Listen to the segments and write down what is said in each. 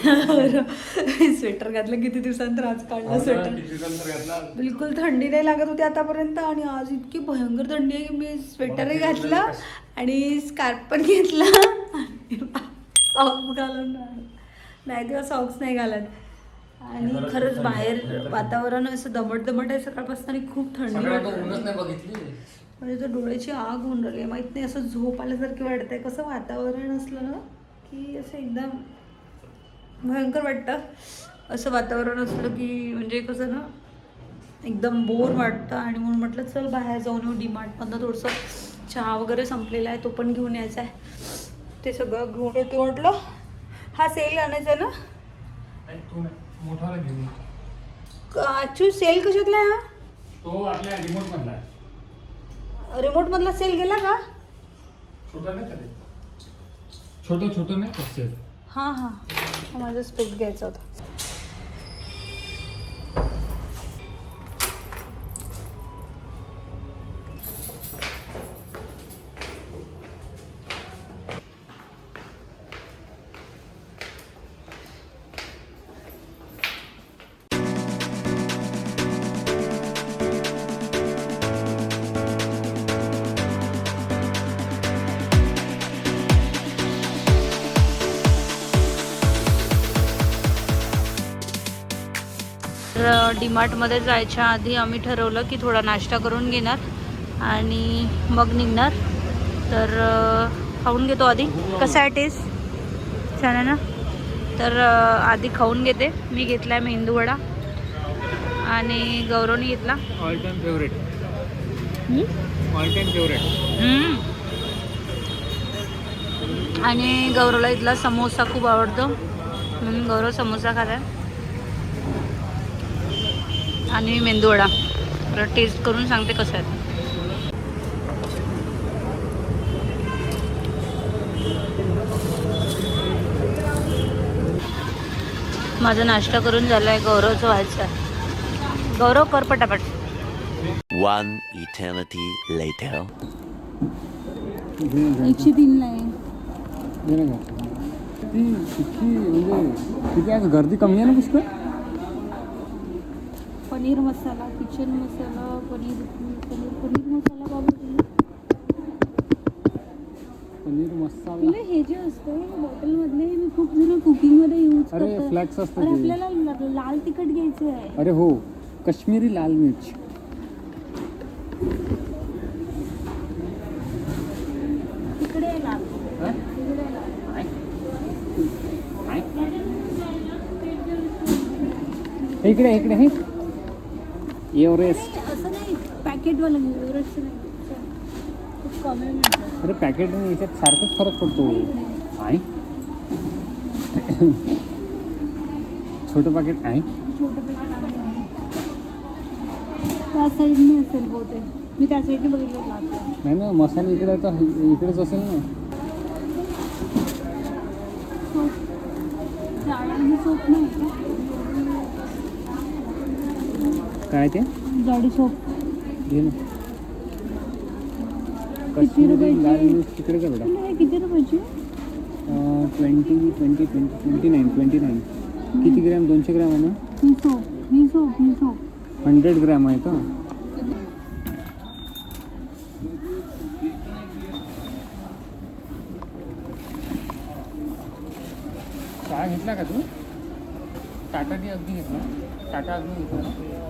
Sweater घातलं किती दिवसानंतर आज काढलं स्वेटर. नंतर घातला. बिलकुल थंडी नाही लागत होती आतापर्यंत आणि आज इतकी भयंकर थंडी आहे की मी स्वेटरही घातलं आणि स्कार्फ पण घेतला. आणि सॉक्स घालून. नाही. तेव्हा सॉक्स नाही घालत. आणि खरंच बाहेर वातावरण असं दमट दमट आहे सकाळपासून आणि खूप थंडी वाटत म्हणजे तर डोळ्याची आग होऊन राहिली माहीत नाही असं झोप आल्यासारखी वाटतंय. कसं वातावरण असलं ना की असं एकदम भयंकर वाटतं. असं वातावरण असलं की म्हणजे कसं ना एकदम बोर वाटतं आणि म्हणून म्हटलं चल बाहेर जाऊन येऊ डीमार्टमधनं थोडंसं चहा वगैरे संपलेला आहे तो पण घेऊन यायचा आहे. ते सगळं घेऊन येते म्हटलं. हा सेल आणायचा ना. ॲक्च्युली सेल कशातला आहे हा? तो आपल्या रिमोट मधला आहे. रिमोटमधला सेल गेला का? छोटा नाही छोटं छोटं नाही हां हा. माझा स्पेक घ्यायचा होता. डीमार्टमध्ये जायच्या आधी आम्ही ठरवलं की थोडा नाश्ता करून घेणार आणि मग निघणार. तर खाऊन घेतो आधी. कसा आहे टेस्ट छान आहे ना? तर आधी खाऊन घेते. मी घेतला आहे मेंदूवडा आणि गौरवने घेतला. All favourite? All favourite. आणि गौरवला इथला समोसा खूप आवडतो. म्हणून गौरव समोसा खात आहे. आणि मेंदूवडा. तर टेस्ट करून सांगते कसं आहे. माझा नाश्ता करून झाला आहे गौरवचं व्हायचं आहे गौरव कर पटापट. One eternity later. एकशे तीनला आहे म्हणजे गर्दी कमी आहे ना पुष्कळ? पनीर मसाला किचन मसाला पनीर पनीर पनीर मसाला बाबा पनीर मसाला. हे जे असतं बॉटलमधले मी खूप जण कुकिंगमध्ये यूज अरे करतो फ्लॅक्स असतं पण ते. आपल्याला लाल तिखट घ्यायचं आहे अरे हो. काश्मीरी लाल मिर्च. तिकडे लाल. इकडे इकडे हे. एव्हरेस्ट असं नाही पॅकेटवालं नाही खूप मिळतं अरे पॅकेट आणि याच्यात सारखंच फरक पडतो. आहे छोटं पॅकेट आहे छोटं पॅकेट आहे. त्या साईडने असेल बहुतेक. मी त्या साईडने बघितलं लाल नाही ना मसाला इकडे तर इकडेच असेल ना. सोप नाही का? काय ते? जाडी सोप. घे ना. किती काश्मीरी रुपयाची? लाल मिर्च तिकडे का बेटा. किती रुपयाची? Twenty twenty twenty twenty nine twenty nine किती ग्रॅम? दोनशे ग्रॅम आहे ना? ही सोप ही सोप ही सोप. हंड्रेड ग्रॅम आहे का? चहा घेतला का तू? टाटा टी अगदी घेतला. टाटा अग्नी घेतला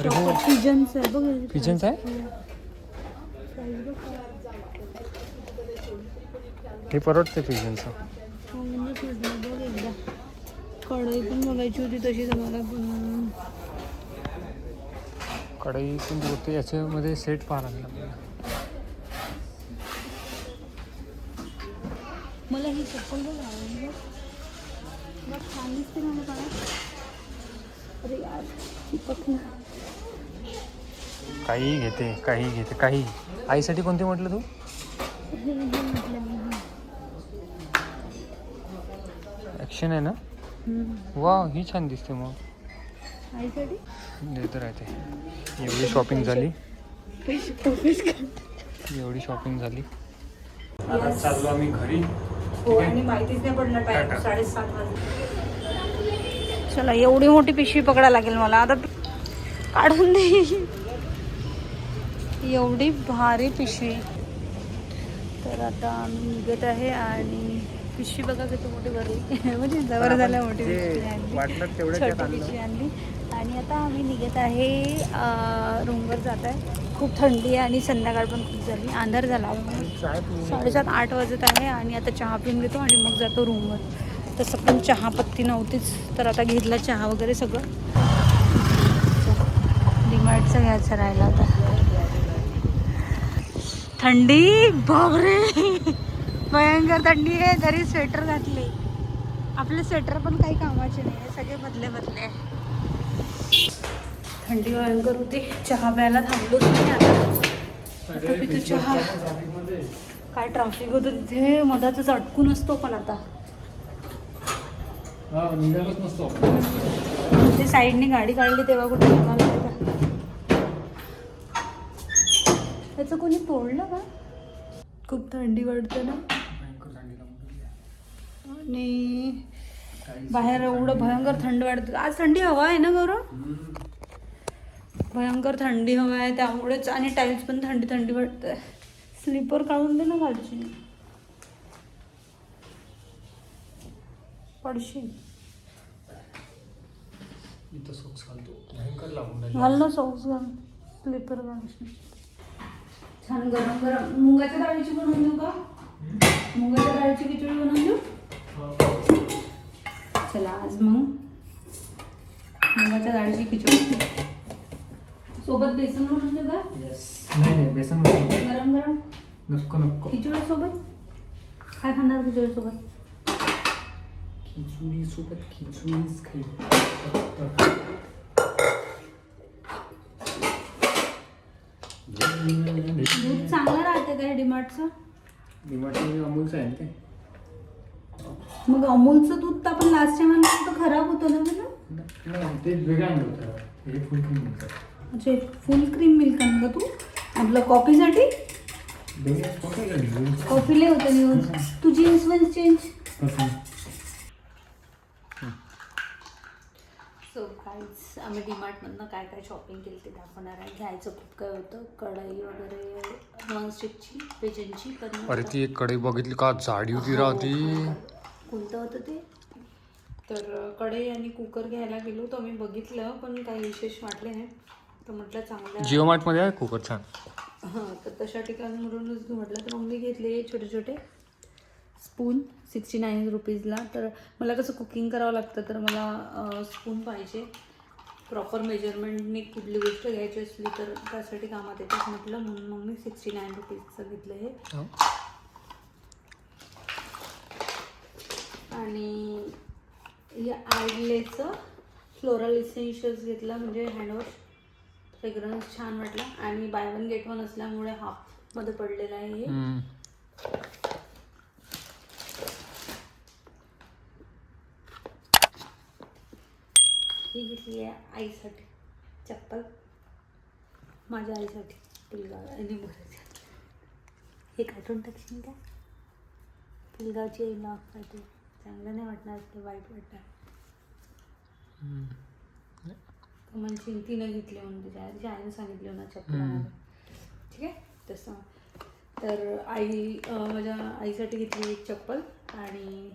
अरे हो. पिजन्स आहे बघ. पिजन्स आहे? हे परवडते पिजनचं हो, बघ एकदा. कढई पण बघायची होती तशीच पण कढई पण होते याच्यामध्ये सेट पाहा लागला आपल्याला. मला ही चप्पल बघ आवडली बघ. बघ छान दिसते मला. पाण्यात अरे यार चिपक ना काही घेते काही घेते काही आईसाठी कोणते म्हटलं तू? ॲक्शन आहे ना. वा ही छान दिसते मग. आईसाठी? देत राहते एवढी शॉपिंग झाली. एवढी शॉपिंग झाली. आता चाललो आम्ही घरी. हो आणि माहितीच नाही पडलं टाइम टाटा. साडेसात वाजले. चला एवढी मोठी पिशवी पकडायला लागेल मला. आता काढून दे. एवढी भारी पिशवी. तर आता आम्ही निघत आहे आणि पिशवी बघा किती मोठी भरली. म्हणजे जवळ झाल्या मोठी पिशवी आणली. छोटी पिशवी आणली. आणि आता आम्ही निघत आहे रूमवर जात आहे. खूप थंडी आहे आणि संध्याकाळ पण खूप झाली. अंधार झाला. साडेसात आठ वाजत आहे आणि आता चहा पिऊन घेतो आणि मग जातो रूमवर. तसं पण चहा पत्ती नव्हतीच तर आता घेतला चहा वगैरे सगळं. डिमार्टचं घ्यायचं राहिलं आता. थंडी? बापरे भयंकर थंडी आहे तरी स्वेटर घातले. आपले स्वेटर पण काही कामाचे नाही आहे सगळे बदले बदले. थंडी भयंकर होती. चहा प्यायला थांबलोच नाही आता. पितो चहा. काय ट्रॅफिक होतं तिथे? मधातच अटकून असतो पण आता. ते साईडने गाडी काढली तेव्हा कुठे त्याचं कोणी तोडलं का? खूप थंडी वाटते ना. आणि बाहेर एवढं भयंकर थंड वाटतं आज थंडी हवा आहे ना गौरव? भयंकर थंडी हवा आहे त्यामुळेच आणि टाईल्स पण थंडी थंडी वाटतंय स्लीपर काढून दे ना खालची. पडशील. घाल ना सॉक्स घाल. स्लीपर घाल. छान गरम गरम. मुगाच्या डाळीची बनवून देऊ का? मुगाच्या डाळीची खिचडी बनवून देऊ? चला आज मग मुगाच्या डाळीची खिचडी. सोबत बेसन बनवून देऊ का? नाही नाही बेसन. गरम गरम. नको नको. खिचडी सोबत? काय खाणार खिचडी सोबत? खिचडी सोबत खिचडीच खाईल दूध राहते काय डिमार्टचं डिमार्टमध्ये अमूलचं आहे ते. मग अमूलचं दूध तर आपण लास्ट टाइम आणलं तर खराब होतं ना नाही ते वेगळं आणलं होतं. हे फुल क्रीम मिळतं अच्छा फुल क्रीम मिल्क आणलं तू? आपलं कॉफीसाठी? कॉफी लय होतं न्यूज तू जीन्स वन चेंज काहीच आम्ही डीमार्टमधनं काय काय शॉपिंग केली ते दाखवणार आहे. घ्यायचं खूप काय होतं कढई वगैरे नॉनस्टिकची पेजनची पण अरे ती एक कढई बघितली का? जाडी होती राव ती कोणतं होतं ते? तर कढई आणि कुकर घ्यायला गेलो तर आम्ही बघितलं पण काही विशेष वाटले नाही तर म्हटलं चांगलं जिओ मार्टमध्ये आहे कुकर छान. हां तर तशा ठिकाणावरूनच घेऊ म्हटलं तर मग मी घेतले छोटे छोटे. स्पून सिक्स्टी नाईन रुपीजला तर मला कसं कुकिंग करावं लागतं तर मला स्पून पाहिजे. प्रॉपर मेजरमेंटने कुठली गोष्ट घ्यायची असली तर त्यासाठी कामात येतात. म्हटलं म्हणून मग मी सिक्स्टी नाईन रुपीजचं घेतलं हे. हो. आणि या आयडलेचं फ्लोरल इसेन्शियल्स घेतलं म्हणजे हँडवॉश फ्रेग्रन्स छान वाटला. आणि बाय वन गेट वन असल्यामुळे हाफमध्ये पडलेलं आहे हे. हम्म. ही घेतली आहे आईसाठी. चप्पल. माझ्या आईसाठी. पिलगाव आणि मुलाच्या हे काढून टाकशील का? पिलगावची आई लॉक पाहिजे चांगलं नाही वाटणार ते वाईट वाटणार. म्हणजे तिनं घेतले म्हणून तिच्या तिच्या आईनं सांगितलं ना चप्पल. ठीक आहे? तसं. तर आई माझ्या आईसाठी घेतली एक चप्पल आणि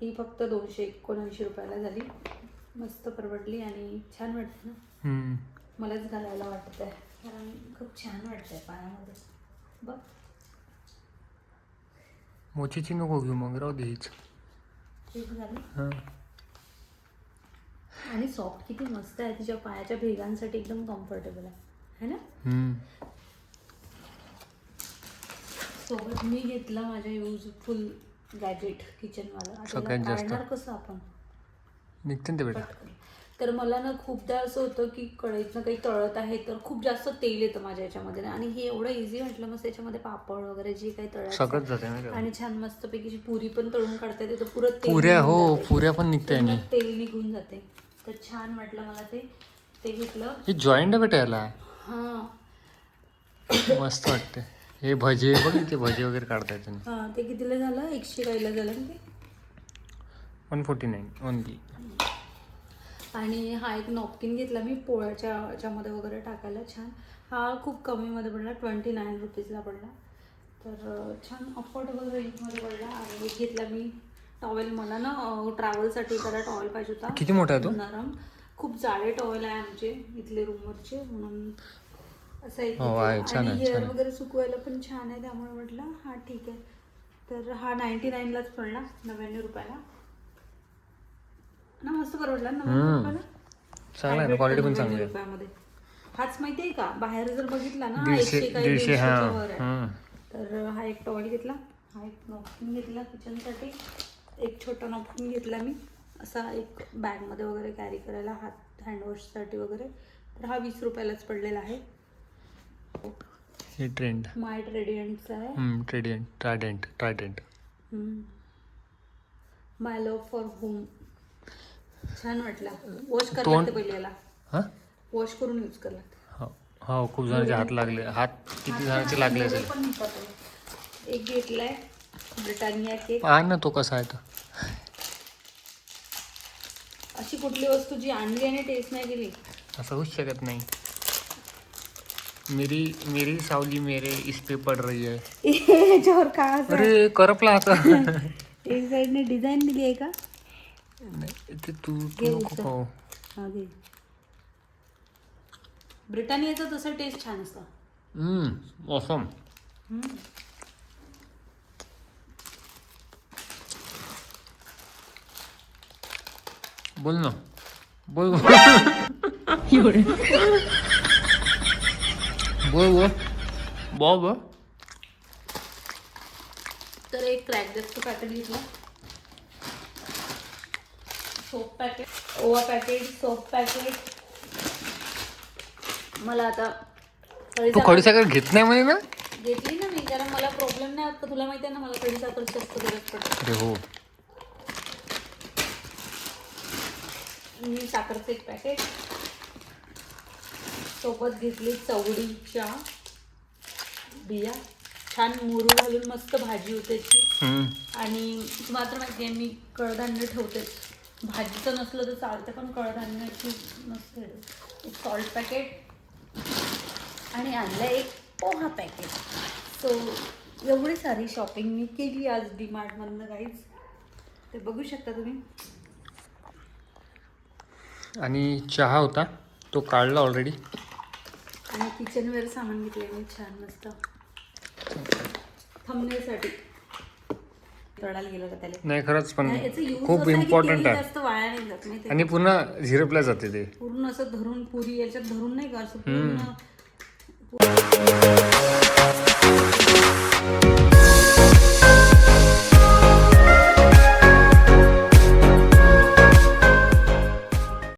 ही फक्त दोनशे एकोणऐंशी रुपयाला झाली. मस्त परवडली आणि छान वाटते ना. मलाच घालायला वाटत आहे कारण खूप छान वाटतंय पायामध्ये. बघ. मोचीची नको घेऊ मग राहू दे हां. आणि सॉफ्ट किती मस्त आहे तिच्या पायाच्या भेगांसाठी एकदम कम्फर्टेबल आहे. है ना. सोबत मी घेतला माझ्या युजफुल गॅजेट किचनवाला जास्त. काढणार कसं आपण? निघते ते बेटा. तर मला ना खूपदा असं होतं की कढईतनं काही तळत आहे तर खूप जास्त तेल येतं माझ्या याच्यामध्ये आणि हे एवढं इझी म्हटलं मग त्याच्यामध्ये पापड वगैरे जे काही त्यात. आणि छान मस्तपैकी पुरी पण तळून काढता येते तर पुरं पुऱ्या हो. पुऱ्या पण निघते तेल निघून जाते तर छान वाटलं मला ते ते घेतलं. हे जॉईंट बेटा याला? हां. मस्त वाटते हे भजे बघ ते भजे वगैरे काढता येते हां ते कितीला झालं? एकशे काहीला झालं ना ते? वन फोर्टी नाईन ओनली आणि हा एक नॉपकिन घेतला मी पोळ्याच्या याच्यामध्ये वगैरे टाकायला छान. हा खूप कमीमध्ये पडला ट्वेंटी नाईन रुपीजला पडला. तर छान अफोर्डेबल रेंजमध्ये पडला आणि एक घेतला मी टॉवेल मला ना ट्रॅव्हलसाठी जरा टॉवेल पाहिजे होता. किती मोठा आहे तो? नरम. खूप जाडे टॉवेल आहे आमचे इथले रूमवरचे म्हणून असं एक हो. आहे. आणि हेअर. वगैरे सुकवायला पण छान आहे त्यामुळे म्हटलं हा ठीक आहे. तर हा नाईन्टी नाईनलाच पडला नव्याण्णव रुपयाला. ना मस्त परवडला ना चांगला आहे ना क्वालिटी पण चांगली आहे. रुपयामध्ये हाच माहितीये का? बाहेर जर बघितला ना दीडशे एकशे काही दीडशे हा. दीडशेच्या वर आहे. हम्म. तर हा एक टॉवेल घेतला. हा एक नॉपकिन घेतला किचनसाठी. एक छोटा नॉपकिन घेतला मी. असा एक बॅगमध्ये वगैरे कॅरी करायला हात हँडवॉशसाठी वगैरे. तर हा वीस रुपयालाच पडलेला आहे. हे ट्रेंड माय रेडियंटचा आहे. ट्रेडियंट Trident Trident my love for home छान वाटला. वॉश करायला तोंड- लागते पहिले याला हा? वॉश करून यूज लागते. हो. हो खूप जणांचे हात लागले. हात किती जणांचे लागले असेल? पण. एक घेतलाय. ब्रिटानिया केक ना तो कसा आहे तो. अशी कुठली वस्तू जी आणली आणि टेस्ट नाही केली असं होऊच शकत नाही. मेरी मेरी सावली मेरे इस पे पड रही है. याच्यावर असं अरे करपला आता. एक साईडने डिझाईन दिली आहे का? नाही, ते तू तू नको उचल. खाऊ हा घे ब्रिटानियाचं तसं टेस्ट छान असतं हम्म ऑसम बोल ना बोल बोल बोल बोल बोल बोल तर एक क्रॅकजेक्सचं पॅकेट घेतलं सोप पॅकेट ओवा पॅकेट सोप पॅकेट मला आता तू खडीसाखर घेत नाही म्हणे ना घेतली ना मी कारण मला प्रॉब्लेम नाही होत का तुला माहिती आहे ना मला खडीसाखर जास्त गरज पडते. अरे हो. मी साखरचं एक पॅकेट सोबत घेतली चवडीच्या बिया. छान मुरू घालून मस्त भाजी होते. आणि मात्र माहिती आहे मी कडधान्य ठेवतेच भाजीचं नसलं तर चालतं पण कडधान्याची नसते एक सॉल्ट पॅकेट आणि आणलं एक पोहा पॅकेट सो एवढी सारी शॉपिंग मी केली आज डीमार्टमधनं काहीच ते बघू शकता तुम्ही. आणि चहा होता. तो काढला ऑलरेडी आणि किचनवेअर सामान घेतले मी छान मस्त. थंबनेसाठी तळायला गेलं का त्याला. नाही खरंच पण याचं use खूप असं आहे की इम्पॉर्टंट तेल आहे. जास्त वाया नाही जात माहिती आणि पुन्हा झिरपल्या जाते ते. पूर्ण असं धरून पुरी याच्यात धरून नाही का असं पूर्ण